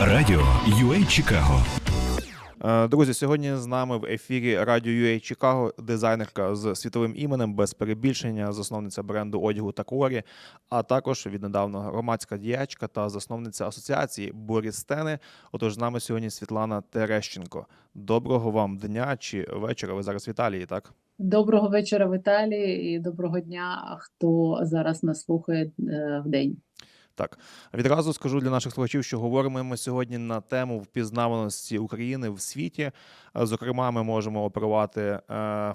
Радіо UA Чикаго Е, Друзі, сьогодні з нами в ефірі Радіо UA Чикаго, дизайнерка з світовим іменем без перебільшення, засновниця бренду одягу та Такорі, а також віднедавна громадська діячка та засновниця асоціації Борістени. Отож, з нами сьогодні Світлана Терещенко. Доброго вам дня чи вечора. Ви зараз в Італії, так? Доброго вечора в Італії і доброго дня, хто зараз нас слухає е, в день. Так, відразу скажу для наших слухачів, що говоримо ми сьогодні на тему впізнаваності України в світі. Е, Зокрема, ми можемо оперувати е,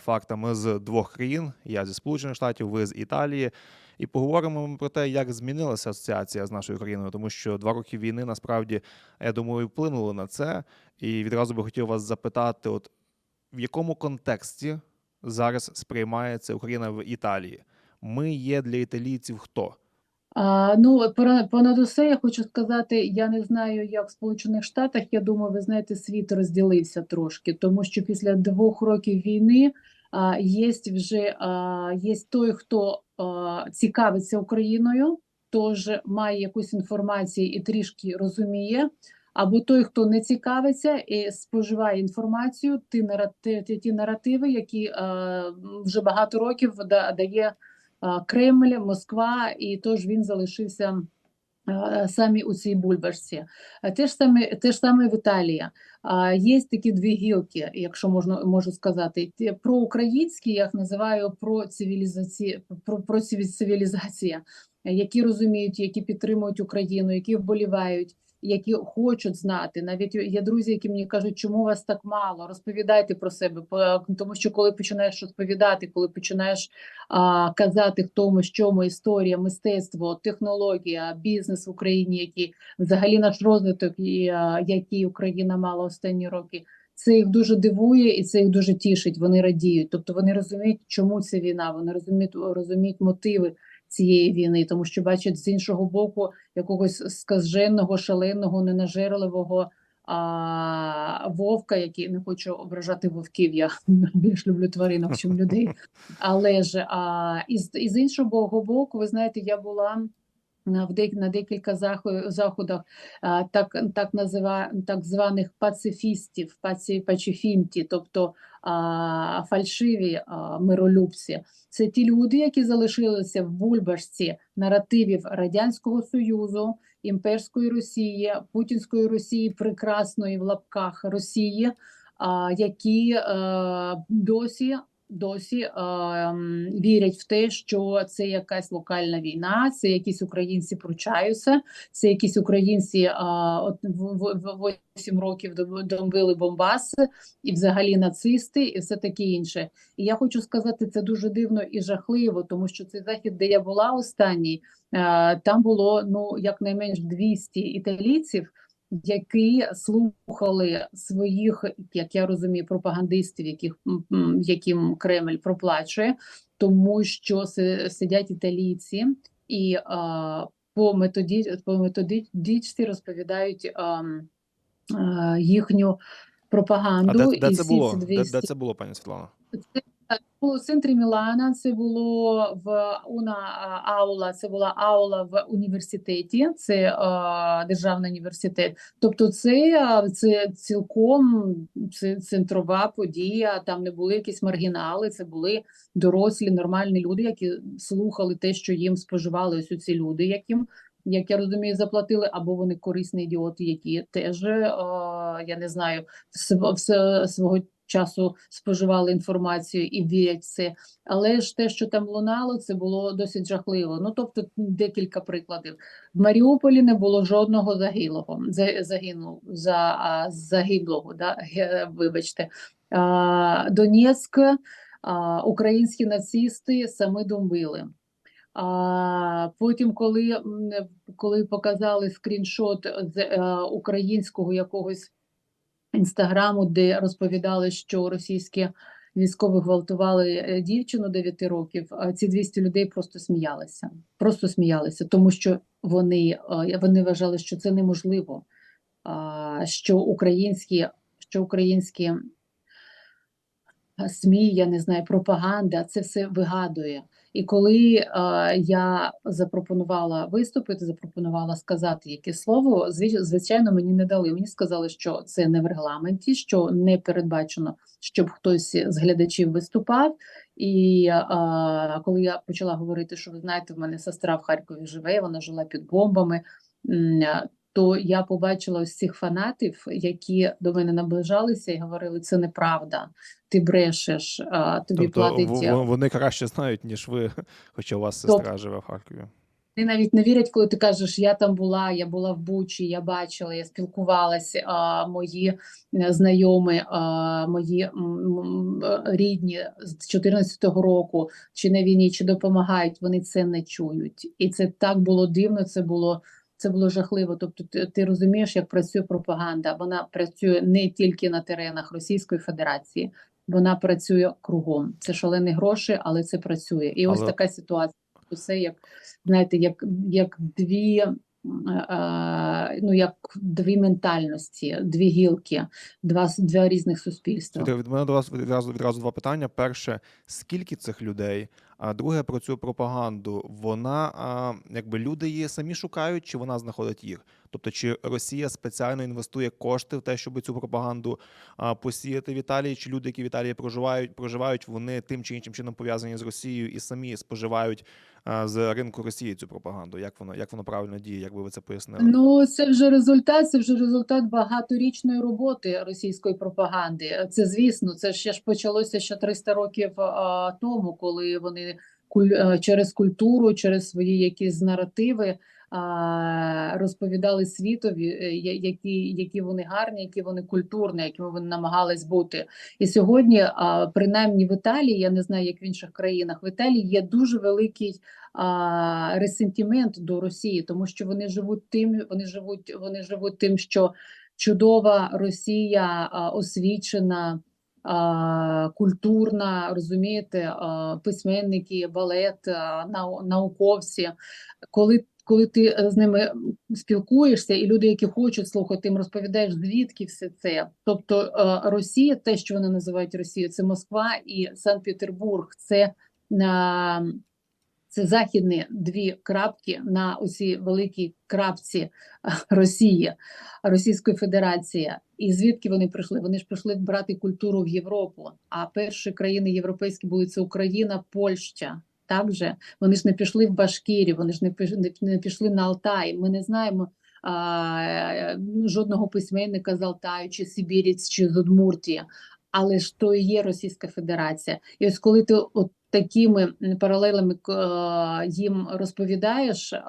фактами з двох країн: я зі Сполучених Штатів, ви з Італії. І поговоримо ми про те, як змінилася асоціація з нашою країною, тому що два роки війни насправді я думаю вплинули на це. І відразу би хотів вас запитати: от в якому контексті зараз сприймається Україна в Італії? Ми є для італійців хто? А, ну, понад усе, я хочу сказати, я не знаю, як в Сполучених Штатах. Я думаю, ви знаєте, світ розділився трошки, тому що після двох років війни а, є вже а, є той, хто а, цікавиться Україною, тож має якусь інформацію і трішки розуміє. Або той, хто не цікавиться і споживає інформацію, ті наративи, ті, наративи, які е, вже багато років да- дає а, Кремль, Москва, і тож він залишився а, самі у цій бульбашці. А Те ж саме, те ж саме в Італії. Є такі дві гілки, якщо можна можу сказати. Ті Проукраїнські, я їх називаю про цивілізації, про, про циві- цивілізація, які розуміють, які підтримують Україну, які вболівають. Які хочуть знати, навіть є друзі, які мені кажуть, чому вас так мало? Розповідайте про себе. Тому що коли починаєш розповідати, коли починаєш а, казати, хто ми, що ми, історія, мистецтво, технологія, бізнес в Україні, який взагалі наш розвиток, і, а, який Україна мала останні роки. Це їх дуже дивує і це їх дуже тішить. Вони радіють. Тобто вони розуміють, чому це війна. Вони розуміють, розуміють мотиви цієї війни, тому що бачать з іншого боку якогось скаженого, шаленого, ненажерливого а, вовка, який не хочу ображати вовків. Я більш люблю тваринок, чим людей. Але ж а, із, із іншого боку, ви знаєте, я була на, декілька захо- заходах так, так, назива, так званих пацифістів, паці, тобто а, фальшиві а, миролюбці. Це ті люди, які залишилися в бульбашці наративів Радянського Союзу, імперської Росії, Путінської Росії, прекрасної в лапках Росії, а, які е, досі досі е, вірять в те, що це якась локальна війна, це якісь українці пручаються, це якісь українці а, от в, в, в 8 років дом- домбили Бомбаси і взагалі нацисти, і все таке інше. І я хочу сказати, це дуже дивно і жахливо, тому що цей захід, де я була останній, е, там було ну якнайменш 200 італійців, які слухали своїх, як я розумію, пропагандистів, яких яким Кремль проплачує, тому що си- сидять італійці і а, по методі по методичці розповідають а, а, їхню А пропаганду. де, де і це всі було? ці Де, де це було, пані Світлана? було в центрі Мілана, це було в Уна аула, це була аула в університеті, це е, державний університет. Тобто, це, це цілком це центрова подія. Там не були якісь маргінали, це були дорослі, нормальні люди, які слухали те, що їм споживали ось ці люди, яким. Як я розумію, заплатили, або вони корисні ідіоти, які теж, е, я не знаю, св- все свого часу споживали інформацію і вірять це. Але ж те, що там лунало, це було досить жахливо. Ну тобто, декілька прикладів. В Маріуполі не було жодного загиблого, за- загинув за загиблого. Да? Вибачте, а, Донецьк, а, українські нацисти самі домбили. А потім, коли, коли показали скріншот з е, українського якогось інстаграму, де розповідали, що російські військові гвалтували е, дівчину 9 років, ці 200 людей просто сміялися. Просто сміялися, тому що вони, е, вони вважали, що це неможливо, що українські, що українські е, СМІ, я не знаю, пропаганда, це все вигадує. І коли е, я запропонувала виступити, запропонувала сказати якесь слово, звичайно, мені не дали. Мені сказали, що це не в регламенті, що не передбачено, щоб хтось з глядачів виступав. І е, коли я почала говорити, що ви знаєте, в мене сестра в Харкові живе, вона жила під бомбами. То я побачила ось цих фанатів, які до мене наближалися і говорили: це неправда, ти брешеш, а, тобі Тобто платить. вони краще знають, ніж ви, хоча у вас сестра живе в Харкові. Вони навіть не вірять, коли ти кажеш, я там була, я була в Бучі, я бачила, я спілкувалася, а, мої е, знайомі, а, мої е, рідні з 14-го року, чи на війні, чи допомагають, вони це не чують. І це так було дивно, це було, це було жахливо. Тобто ти, ти розумієш, як працює пропаганда. Вона працює не тільки на теренах Російської Федерації, вона працює кругом. Це шалені гроші, але це працює. І ось така ситуація. Усе як знаєте, як, як дві, ну як дві ментальності, дві гілки, два, два різних суспільства. Від мене до вас відразу, відразу два питання. Перше, скільки цих людей? А друге про цю пропаганду. Вона якби люди її самі шукають, чи вона знаходить їх? Тобто, чи Росія спеціально інвестує кошти в те, щоб цю пропаганду посіяти в Італії, чи люди, які в Італії проживають, проживають, вони тим чи іншим чином пов'язані з Росією і самі споживають з ринку Росії цю пропаганду? Як воно як воно правильно діє? Як би ви це пояснили? Ну, це вже результат, це вже результат багаторічної роботи російської пропаганди. Це звісно, це ще ж почалося ще 300 років тому, коли вони куль, а, через культуру, через свої якісь наративи розповідали світові, е, які, які вони гарні, які вони культурні, якими вони намагались бути. І сьогодні, принаймні в Італії, я не знаю, як в інших країнах, в Італії є дуже великий ресентимент до Росії, тому що вони живуть тим, вони живуть, вони живуть тим, що чудова Росія освічена, культурна, розумієте, письменники, балет, науковці. Коли коли ти е, з ними спілкуєшся, і люди, які хочуть слухати, їм розповідаєш, звідки все це. Тобто е, Росія, те, що вони називають Росією, це Москва і Санкт-Петербург, це на це західні дві крапки на усій великій крапці Росії, Російської Федерації. І звідки вони прийшли? Вони ж прийшли брати культуру в Європу. А перші країни європейські були це Україна, Польща. Так же вони ж не пішли в Башкірі, вони ж не піш- не- не пішли на Алтай. Ми не знаємо а, жодного письменника з Алтаю, чи Сибіріць, чи з Удмуртії. Але ж то і є Російська Федерація. І ось коли ти от такими паралелями е, їм розповідаєш е,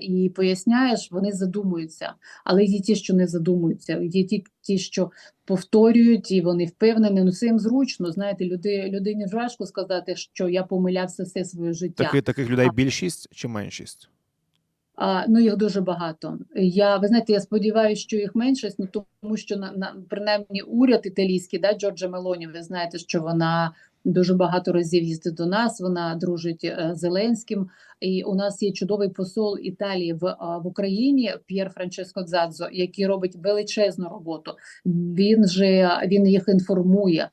і поясняєш, вони задумуються. Але є ті, що не задумуються, є ті, ті, що повторюють, і вони впевнені. Ну це їм зручно. Знаєте, люди, людині важко сказати, що я помилявся все своє життя. Таки, таких людей більшість чи меншість? А, ну, їх дуже багато. Я, ви знаєте, я сподіваюся, що їх меншість, ну тому що на, на принаймні уряд італійський, да, Джорджа Мелоні, ви знаєте, що вона дуже багато разів їздить до нас. Вона дружить е, з Зеленським. І у нас є чудовий посол Італії в, в Україні П'єр Франческо Дзадзо, який робить величезну роботу. Він же він їх інформує.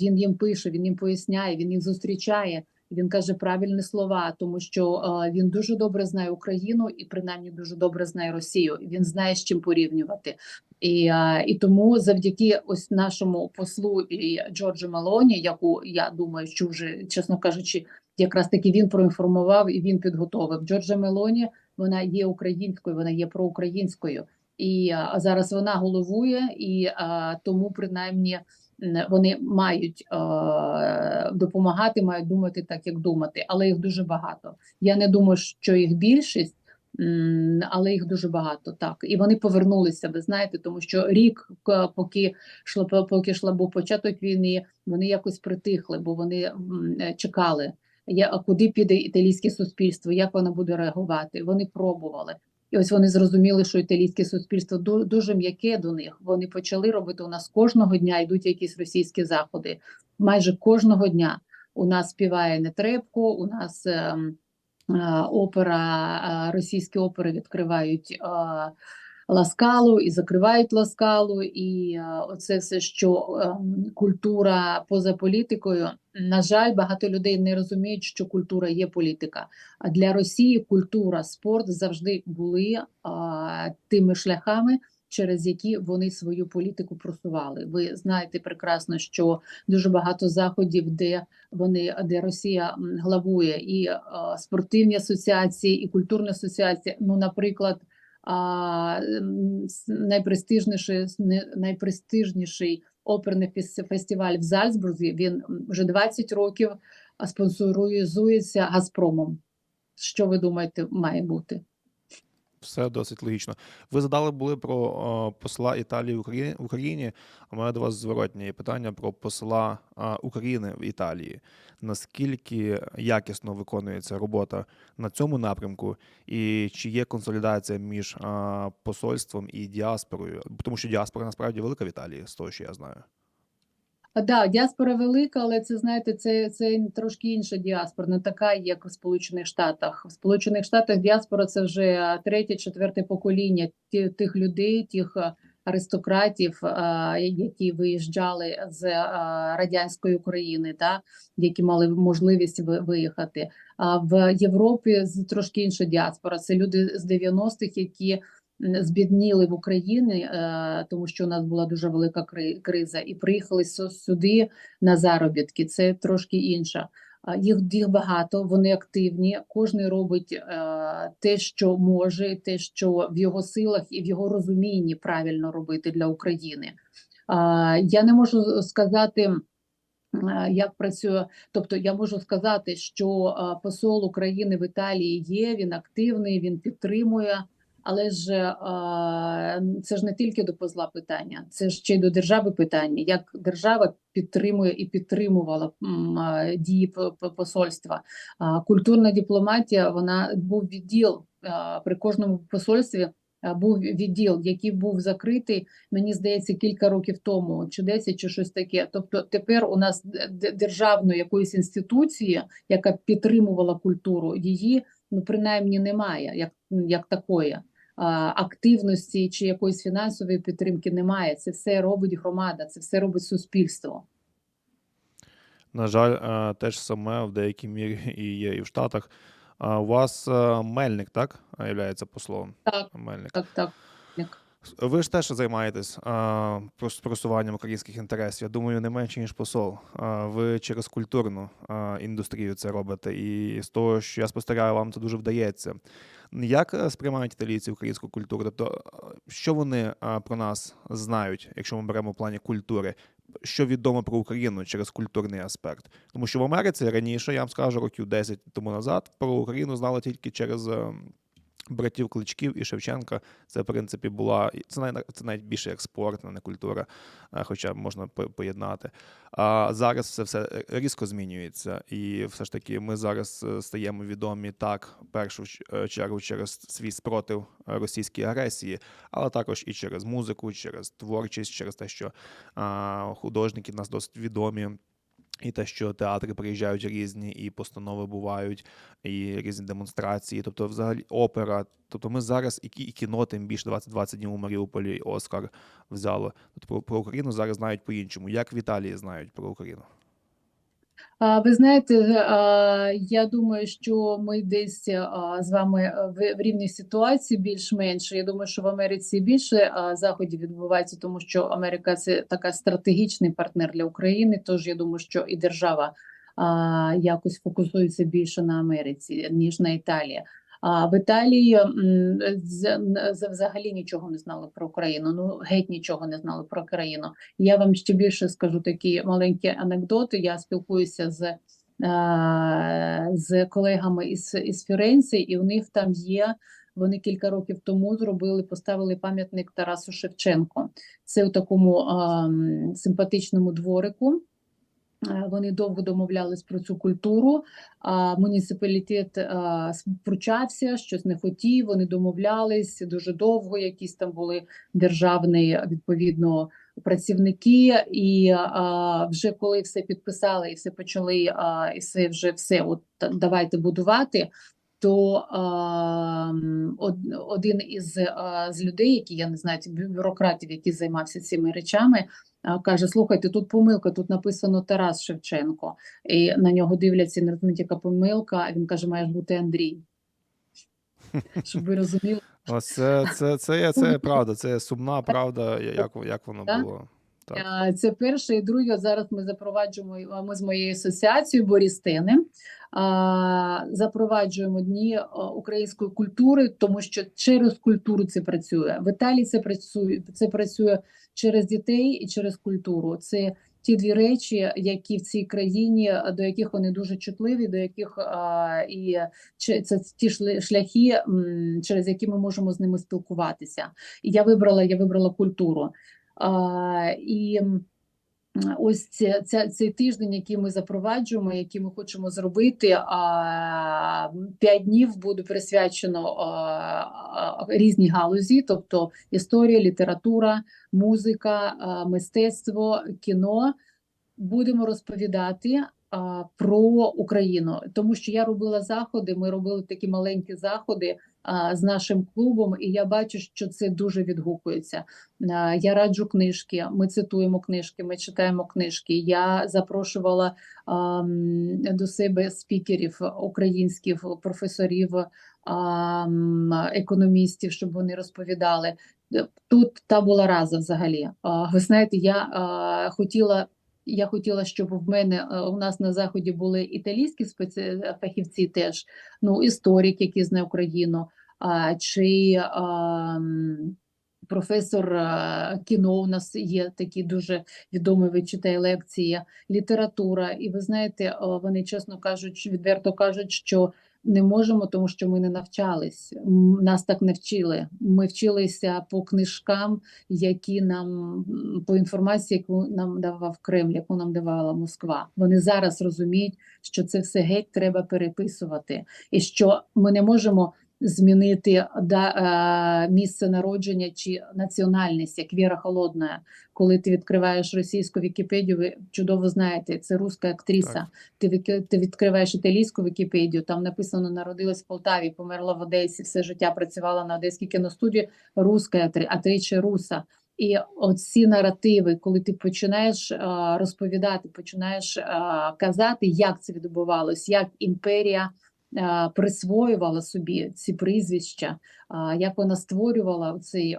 Він їм пише, він їм поясняє, він їх зустрічає. Він каже правильні слова, тому що е, він дуже добре знає Україну і принаймні дуже добре знає Росію. Він знає з чим порівнювати. І, е, і тому завдяки ось нашому послу і Джорджу Мелоні, яку я думаю, що вже чесно кажучи, якраз таки він проінформував і він підготовив. Джорджа Мелоні вона є українською, вона є проукраїнською. І е, зараз вона головує, і тому принаймні вони мають е, допомагати, мають думати так, як думати, але їх дуже багато. Я не думаю, що їх більшість, але їх дуже багато. Так, і вони повернулися. Ви знаєте, тому що рік, поки йшло, поки йшла був початок війни, вони якось притихли, бо вони е, чекали. Я, куди піде італійське суспільство, як воно буде реагувати? Вони пробували. І ось вони зрозуміли, що італійське суспільство дуже м'яке до них. Вони почали робити у нас кожного дня йдуть якісь російські заходи. Майже кожного дня у нас співає Нетребко, у нас е, е, опера, е, російські опери відкривають е, Ласкалу і закривають Ласкалу, і е, оце все, що ем, культура поза політикою. На жаль, багато людей не розуміють, що культура є політика. А для Росії культура, спорт завжди були а, тими шляхами, через які вони свою політику просували. Ви знаєте прекрасно, що дуже багато заходів, де вони де Росія главує, і а, спортивні асоціації, і культурні асоціації. Ну, наприклад, найпрестижніший, не- найпрестижніший оперний фес- фестиваль в Зальцбурзі. Він вже 20 років спонсорується Газпромом. Що ви думаєте, має бути? Все досить логічно. Ви задали були про о, посла Італії в Україні. А мене до вас зворотнє питання про посла а, України в Італії. Наскільки якісно виконується робота на цьому напрямку, і чи є консолідація між а, посольством і діаспорою? Тому що діаспора насправді велика в Італії, з того, що я знаю. Да, діаспора велика, але це знаєте, це, це трошки інша діаспора, не така, як у Сполучених Штатах. В Сполучених Штатах діаспора це вже третє, четверте покоління тих людей, тих аристократів, які виїжджали з радянської України, та які мали можливість ви- виїхати. А в Європі трошки інша діаспора. Це люди з 90-х, які збідніли в Україні, е, тому що у нас була дуже велика криза, і приїхали сю- сюди на заробітки. Це трошки інша. Їх, їх багато, вони активні. Кожен робить е, те, що може, те, що в його силах і в його розумінні правильно робити для України. Я не можу сказати. е, Як працює, тобто я можу сказати, що посол України в Італії є, він активний, він підтримує, але ж е, це ж не тільки до позла питання, це ж ще й до держави питання. Як держава підтримує і підтримувала е, дії посольства. Культурна дипломатія, вона був відділ е, при кожному посольстві. Був відділ, який був закритий, мені здається, кілька років тому, чи 10, чи щось таке. Тобто тепер у нас державної якоїсь інституції, яка підтримувала культуру, її ну принаймні немає, як, як такої. Активності чи якоїсь фінансової підтримки немає. Це все робить громада, це все робить суспільство. На жаль, е, те ж саме в деякій мірі і є і в Штатах. А У вас е, Мельник, так, є послом? Так, Мельник. так, так. Ви ж теж займаєтесь а, прос- просуванням українських інтересів. Я думаю, не менше ніж посол. А, ви через культурну а, індустрію це робите, і з того, що я спостерігаю, вам це дуже вдається. Як е, сприймають італійці українську культуру? Тобто, що вони про нас знають, якщо ми беремо в плані культури? Що відомо про Україну через культурний аспект? Тому що в Америці раніше, я вам скажу, років 10 тому назад про Україну знали тільки через ем, братів Кличків і Шевченка. Це, в принципі, була це навіть, це навіть більше як спорт, не культура, хоча можна поєднати. А зараз це все різко змінюється, і все ж таки ми зараз е, стаємо відомі так, в першу е, чергу через свій спротив е, російській агресії, але також і через музику, через творчість, через те, що художники нас досить відомі. І те, що театри приїжджають різні, і постанови бувають, і різні демонстрації, тобто, взагалі, опера. Тобто, ми зараз і, кі- кіно, тим більше 2020 днів у Маріуполі Оскар взяло. Тобто про Україну зараз знають по-іншому. Як в Італії знають про Україну? Ви знаєте, я думаю, що ми десь з вами е, в, рівній ситуації більш-менш. Я думаю, що в Америці більше заходів відбувається, тому що Америка це така стратегічний партнер для України. Тож я думаю, що і держава якось фокусується більше на Америці ніж на Італії. А в Італії взагалі нічого не знали про Україну. Ну геть нічого не знали про країну. Я вам ще більше скажу такі маленькі анекдоти. Я спілкуюся з, е, з колегами із, із Фіренці, і у них там є. Вони кілька років тому зробили, поставили пам'ятник Тарасу Шевченку. Це у такому ем, симпатичному дворику. Е, Вони довго домовлялись про цю культуру. А муніципалітет а, спручався, щось не хотів. Вони домовлялись дуже довго. Якісь там були державні відповідно працівники, і а, вже коли все підписали і все почали, а, і все вже все, от давайте будувати. то а, од- один із а, з людей, які я не знаю, бюрократів, які займався цими речами, каже: слухайте, тут помилка, тут написано Тарас Шевченко. І на нього дивляться і не розуміють, яка помилка. А він каже, має бути Андрій. Щоб ви розуміли. Ось це, це, це, це правда, це сумна правда, як, як воно Так. було. Так. Це перше. І друге, зараз ми запроваджуємо, ми з моєю асоціацією Борістини, запроваджуємо дні української культури, тому що через культуру це працює. В Італії це працює, це працює через дітей і через культуру. Це ті дві речі, які в цій країні, до яких вони дуже чутливі, до яких а, і це ті шляхи, через які ми можемо з ними спілкуватися. І я вибрала, я вибрала культуру. А, і ось ця, ця, цей тиждень, який ми запроваджуємо, який ми хочемо зробити, п'ять днів буде присвячено а, різній галузі, тобто історія, література, музика, мистецтво, кіно. Будемо розповідати про Україну, тому що я робила заходи. Ми робили такі маленькі заходи з нашим клубом, і я бачу, що це дуже відгукується. Я раджу книжки. Ми цитуємо книжки, ми читаємо книжки. Я запрошувала до себе спікерів українських професорів, економістів, щоб вони розповідали. Тут та була раза взагалі. Ви знаєте, я хотіла. Я хотіла, щоб в мене е, у нас на заході були італійські спеці... фахівці, теж ну історик, який знає Україну, а, чи а, професор а, кіно. У нас є такий дуже відомий, він читає лекції, література. І ви знаєте, вони чесно кажуть, відверто кажуть, що не можемо, тому що ми не навчались. Нас так не вчили. Ми вчилися по книжкам, які нам по інформації, яку нам давав Кремль, яку нам давала Москва. Вони зараз розуміють, що це все геть треба переписувати, і що ми не можемо змінити да, е, місце народження чи національність, як Віра Холодна. Коли ти відкриваєш російську Вікіпедію, ви чудово знаєте, це руська актриса. Так. Ти, ти відкриваєш італійську Вікіпедію, там написано народилась в Полтаві, померла в Одесі, все життя працювала на одеській кіностудії, руська, а тричі руса. І оці наративи, коли ти починаєш а, розповідати, починаєш а, казати, як це відбувалось, як імперія присвоювала собі ці прізвища, як вона створювала цей,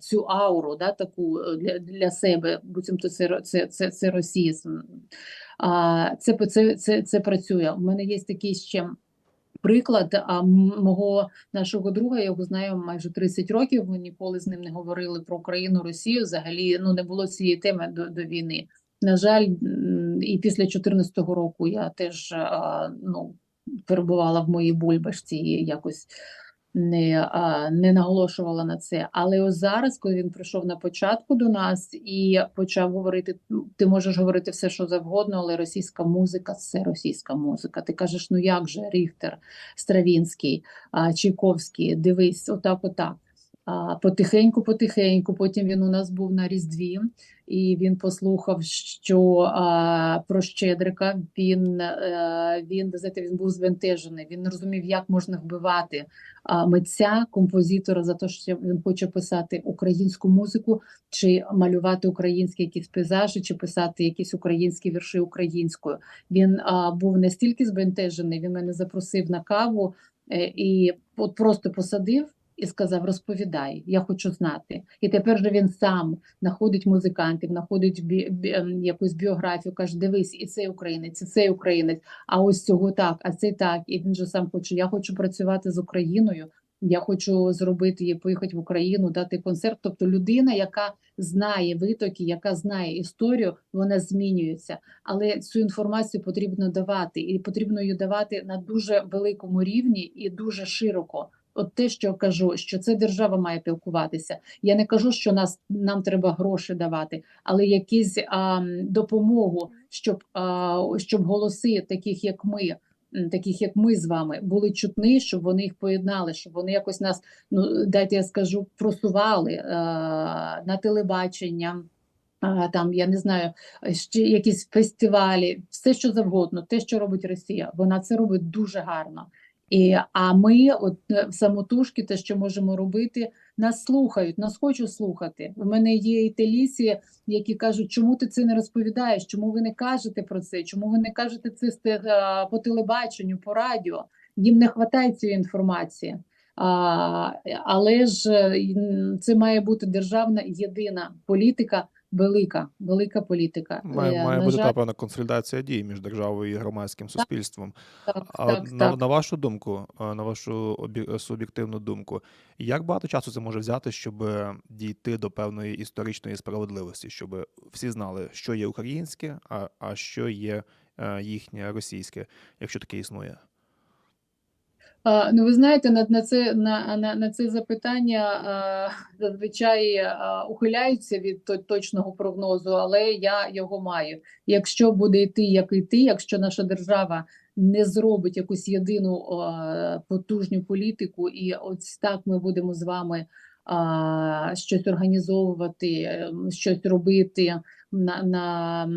цю ауру, да, таку е, для, для себе, буцімто це, це, це, це росізм. Це, це, це, це працює. У мене є такий ще приклад мого нашого друга. Я його знаю майже 30 років. Ми ніколи з ним не говорили про Україну, Росію. Взагалі ну не було цієї теми до, до війни. На жаль, і після 2014 року я теж ну, перебувала в моїй бульбашці і якось не, а, не наголошувала на це. Але ось зараз, коли він прийшов на початку до нас і почав говорити, «Ну, ти можеш говорити все, що завгодно, але російська музика це російська музика. Ти кажеш, ну як же Ріхтер, Стравінський, а, Чайковський, дивись, отак, отак. А, потихеньку, потихеньку. Потім він у нас був на Різдві, і він послухав, що а, про Щедрика. Він, е, він, знаєте, він був збентежений. Він не розумів, як можна вбивати а, митця, композитора за те, що він хоче писати українську музику, чи малювати українські якісь пейзажі, чи писати якісь українські вірші українською. Він а, був настільки збентежений. Він мене запросив на каву е, і от просто посадив. І сказав: розповідай, я хочу знати. І тепер же він сам знаходить музикантів, знаходить бі, бі, ем, якусь біографію, каже: дивись, і цей українець, і цей українець, а ось цього так, а цей так. І він же сам хоче: я хочу працювати з Україною. Я хочу зробити її, поїхати в Україну, дати концерт. Тобто людина, яка знає витоки, яка знає історію, вона змінюється. Але цю інформацію потрібно давати, і потрібно її давати на дуже великому рівні і дуже широко. От те, що кажу, що це держава має пілкуватися. Я не кажу, що нас нам треба гроші давати, але якісь а, допомогу, щоб а, щоб голоси, таких як ми, таких як ми з вами, були чутні, щоб вони їх поєднали, щоб вони якось нас, ну дайте я скажу, просували а, на телебачення. Там я не знаю, ще якісь фестивалі, все що завгодно, те, що робить Росія, вона це робить дуже гарно. І, а ми, от е, самотужки, те, що можемо робити, нас слухають, нас хочуть слухати. У мене є і телісі, які кажуть, чому ти це не розповідаєш, чому ви не кажете про це, чому ви не кажете це з по телебаченню, по радіо. Їм не вистачає цієї інформації. А, але ж е, це має бути державна єдина політика, велика, велика політика. Має, Е, має на бути жаль, та певна консолідація дій між державою і громадським суспільством. так, А так, на, так. на вашу думку, на вашу суб'єктивну думку, як багато часу це може взяти, щоб е, дійти до певної історичної справедливості, щоб всі знали, що є українське, а, а що є е, їхнє російське, якщо таке існує? Ну, ви знаєте, на, на це на, на, на це запитання а, зазвичай а, ухиляються від точного прогнозу, але я його маю. Якщо буде йти, як йти, якщо наша держава не зробить якусь єдину а, потужну політику, і ось так ми будемо з вами а, щось організовувати, щось робити на, на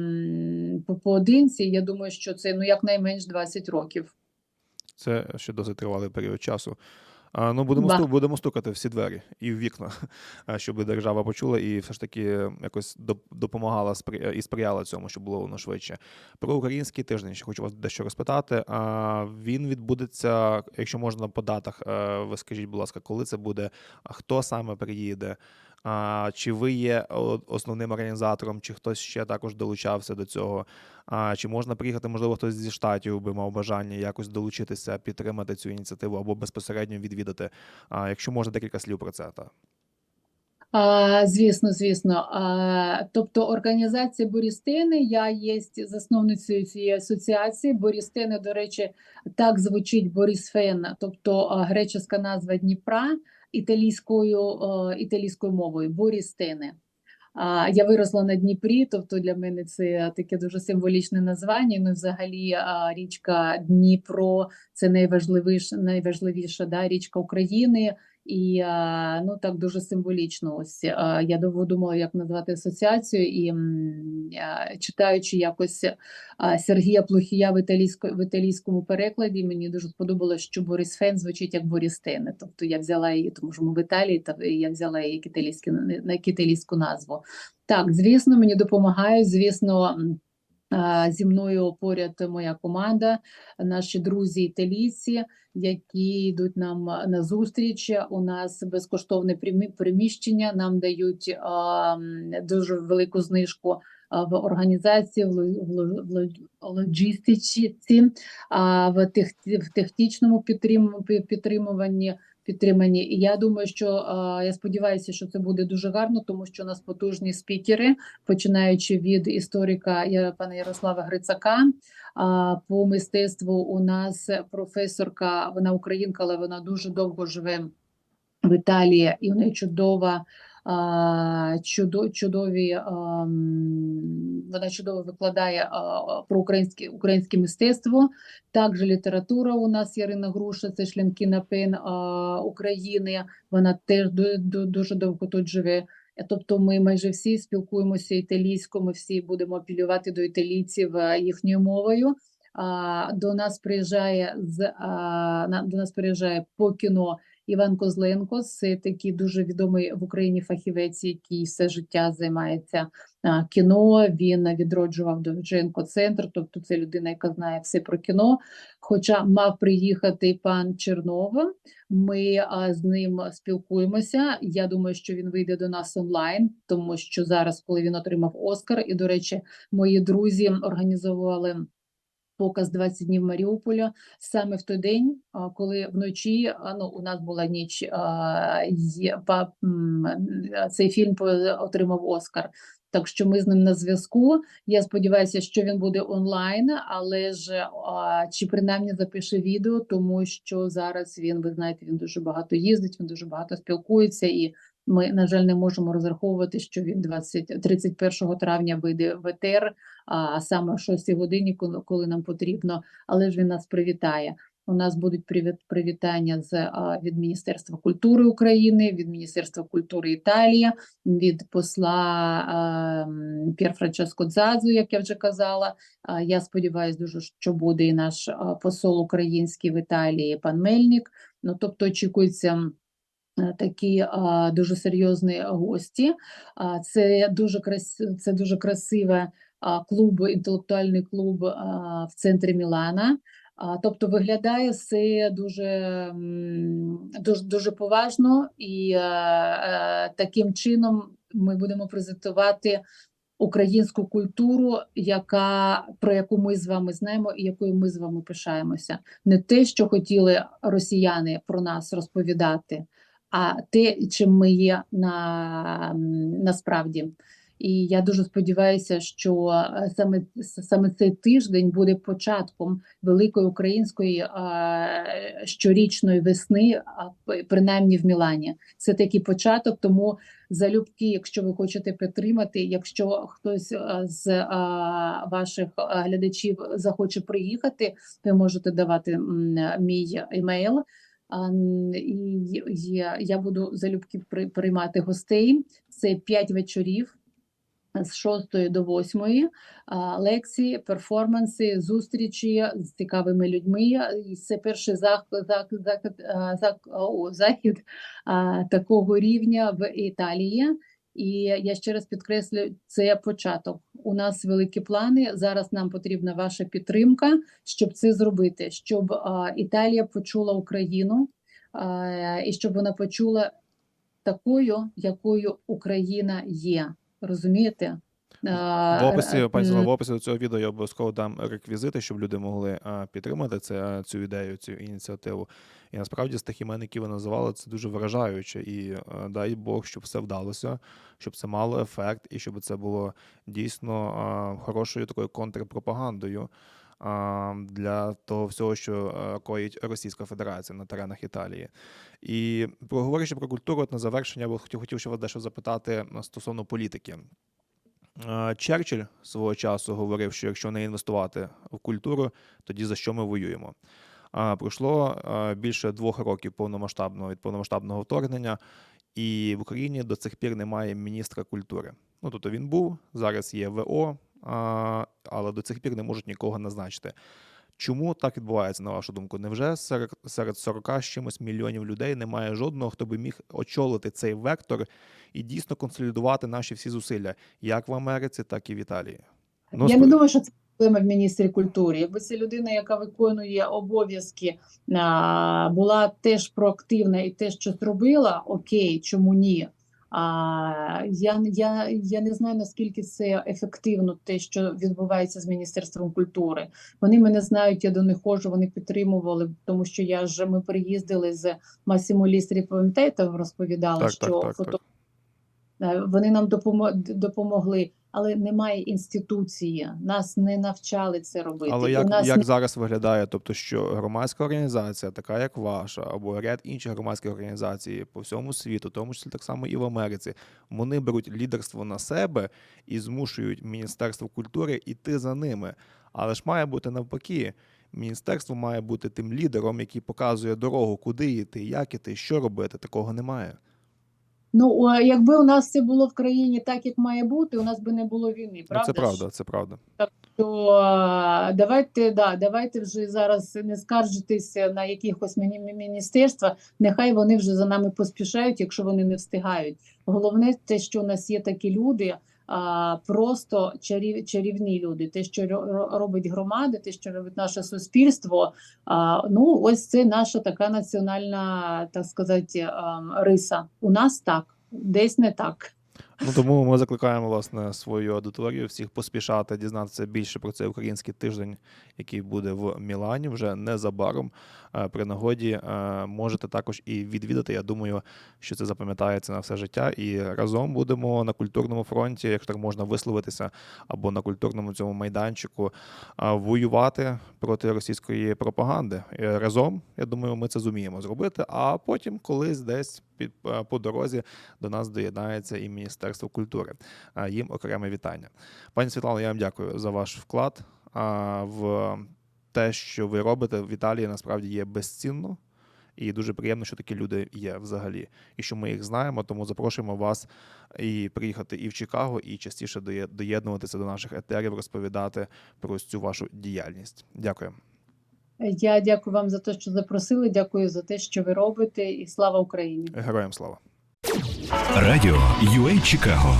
поодинці, я думаю, що це ну якнайменш 20 років. Це ще досить тривалий період часу. А, ну, будемо, сту, будемо стукати всі двері і в вікна, щоб держава почула і все ж таки якось доп- допомагала і сприяла цьому, щоб було воно швидше. Про український тиждень ще хочу вас дещо розпитати. А, він відбудеться, якщо можна по датах, е, ви скажіть, будь ласка, коли це буде, а хто саме приїде? А, чи ви є основним організатором, чи хтось ще також долучався до цього? А, чи можна приїхати, можливо, хтось зі штатів би мав бажання якось долучитися, підтримати цю ініціативу або безпосередньо відвідати? А, якщо можна декілька слів про це, та А, звісно, звісно. А, тобто організація Борістини, я є засновницею цієї асоціації. Борістини, до речі, так звучить Борісфен, тобто греческа назва Дніпра італійською, італійською мовою Борістини. Я виросла на Дніпрі, тобто для мене це таке дуже символічне названня. Ну, взагалі, річка Дніпро це найважливіша, найважливіша да, річка України. І ну так дуже символічно. Ось я довго думала, як назвати асоціацію, і читаючи якось Сергія Плохія в італійсько, в італійському перекладі, мені дуже сподобалось, що Борис Фен звучить як Борістини. Тобто я взяла її, тому що ми в Італії, та я взяла її італійську, на італійську назву. Так, звісно, мені допомагає. Звісно. Зі мною поряд моя команда, наші друзі італійці, які йдуть нам на зустріч. У нас безкоштовне примі- приміщення. Нам дають дуже велику знижку в організації, в, ло- в, технічному підтрим, пі- підтримуванні. Підтримані, і я думаю, що я сподіваюся, що це буде дуже гарно, тому що у нас потужні спікери, починаючи від історика пана Ярослава Грицака. А по мистецтву у нас професорка, вона українка, але вона дуже довго живе в Італії, і в неї чудова. Чудові, вона чудово викладає про українське, українське мистецтво. Також література у нас Ярина Груша, це членкиня ПЕН а, України. Вона теж ду- ду- дуже довго тут живе. Тобто ми майже всі спілкуємося італійською, ми всі будемо апелювати до італійців їхньою мовою. До нас приїжджає з до нас приїжджає по кіно Іван Козленко. Це такий дуже відомий в Україні фахівець, який все життя займається кіно. Він відроджував Довженко центр, тобто це людина, яка знає все про кіно. Хоча мав приїхати пан Чернов, ми з ним спілкуємося. Я думаю, що він вийде до нас онлайн, тому що зараз, коли він отримав Оскар, і до речі, мої друзі організовували. Показ 20 днів Маріуполя саме в той день, коли вночі ну, у нас була ніч, цей фільм отримав Оскар. Так що ми з ним на зв'язку. Я сподіваюся, що він буде онлайн, але ж чи принаймні запише відео, тому що зараз він, ви знаєте, він дуже багато їздить, він дуже багато спілкується, і ми, на жаль, не можемо розраховувати, що він 20, 31 травня вийде в ЕТР, а саме о 6 годині, коли, нам потрібно, але ж він нас привітає. У нас будуть привіт, привітання з від Міністерства культури України, від Міністерства культури Італії, від посла П'єр Франческо Дзазу, як я вже казала. Я сподіваюся дуже, що буде і наш посол український в Італії, пан Мельник. Ну, тобто очікується такі а, дуже серйозні гості. А, Це дуже крас... це дуже красиве а, клуб, інтелектуальний клуб а, в центрі Мілана. А, Тобто виглядає все дуже, дуже, дуже поважно, і е, е, таким чином ми будемо презентувати українську культуру, яка про яку ми з вами знаємо і якою ми з вами пишаємося. Не те, що хотіли росіяни про нас розповідати, а те, чим ми є на, насправді. І я дуже сподіваюся, що е, саме саме цей тиждень буде початком великої української е, щорічної весни, а принаймні в Мілані. Це такий початок. Тому залюбки, якщо ви хочете підтримати, якщо хтось е, з е, ваших глядачів захоче приїхати, ви можете давати мій емейл. А, м, І я, я буду залюбки при- приймати гостей. Це п'ять вечорів з 6 до 8 лекції, перформанси, зустрічі з цікавими людьми. Це перший зах, зах, захід, зах, о, захід а, такого рівня в Італії. І я ще раз підкреслю, це початок. У нас великі плани. Зараз нам потрібна ваша підтримка, щоб це зробити, щоб а, Італія почула Україну а, і щоб вона почула такою, якою Україна є. Розумієте? В описі, Е, Світлано, в описі до цього відео я обов'язково дам реквізити, щоб люди могли підтримати це, цю ідею, цю ініціативу. І насправді з тих імен, які ви називали, це дуже вражаюче. І дай Бог, щоб все вдалося, щоб це мало ефект, і щоб це було дійсно хорошою такою контрпропагандою для того всього, що коїть Російська Федерація на теренах Італії. І проговоривши про культуру, от на завершення, я б хотів, хотів ще вас дещо запитати стосовно політики. Е, Черчилль свого часу говорив, що якщо не інвестувати в культуру, тоді за що ми воюємо? А, Пройшло е, більше двох років повномасштабного від повномасштабного вторгнення, і в Україні до цих пір немає міністра культури. Ну тобто він був, зараз є ВО, але до цих пір не можуть нікого назначити. Чому так відбувається, на вашу думку? Невже серед, серед 40 з чимось мільйонів людей немає жодного, хто би міг очолити цей вектор і дійсно консолідувати наші всі зусилля, як в Америці, так і в Італії? Ну, Я не думаю, що це проблема в міністрі культури. Якби це людина, яка виконує обов'язки, була теж проактивна і теж щось робила, окей, чому ні? А, я, я, я не знаю, наскільки це ефективно, те, що відбувається з Міністерством культури. Вони мене знають, я до них ходжу, вони підтримували, тому що я ж ми приїздили з Масімо Лістрі, пам'ятаєте, розповідала, Так, що так, так, фото так. Е, Вони нам допомо- допомогли, але немає інституції. Нас не навчали це робити. Але як, нас як не- зараз виглядає? Тобто, що громадська організація, така як ваша, або ряд інших громадських організацій по всьому світу, тому числі так само і в Америці, вони беруть лідерство на себе і змушують Міністерство культури йти за ними. Але ж має бути навпаки. Міністерство має бути тим лідером, який показує дорогу, куди йти, як іти, що робити. Такого немає. Ну якби у нас це було в країні так, як має бути, у нас би не було війни. Ну, Правда це правда, це правда. Так що давайте да, давайте вже зараз не скаржитися на якихось мені міністерства. Нехай вони вже за нами поспішають, якщо вони не встигають. Головне, те, що у нас є такі люди. Просто чарів, чарівні люди, те, що ро- ро- робить громада, те, що робить наше суспільство. А, ну, ось це наша така національна, так сказати, ем, риса. У нас так, десь не так. Ну тому ми закликаємо власне свою аудиторію всіх поспішати дізнатися більше про цей український тиждень, який буде в Мілані вже незабаром. Е, При нагоді е, можете також і відвідати. Я думаю, що це запам'ятається на все життя. І разом будемо на культурному фронті, якщо так можна висловитися, або на культурному цьому майданчику воювати проти російської пропаганди. І разом, я думаю, ми це зуміємо зробити. А потім, колись десь під е, по дорозі до нас доєднається і Міністерство культури. Їм окреме вітання. Пані Світлано, я вам дякую за ваш вклад в те, що ви робите в Італії, насправді є безцінно. І дуже приємно, що такі люди є взагалі, і що ми їх знаємо. Тому запрошуємо вас і приїхати і в Чикаго, і частіше доєднуватися до наших етерів, розповідати про цю вашу діяльність. Дякую. Я дякую вам за те, що запросили. Дякую за те, що ви робите, і слава Україні. Героям слава. Радіо UA Чикаго.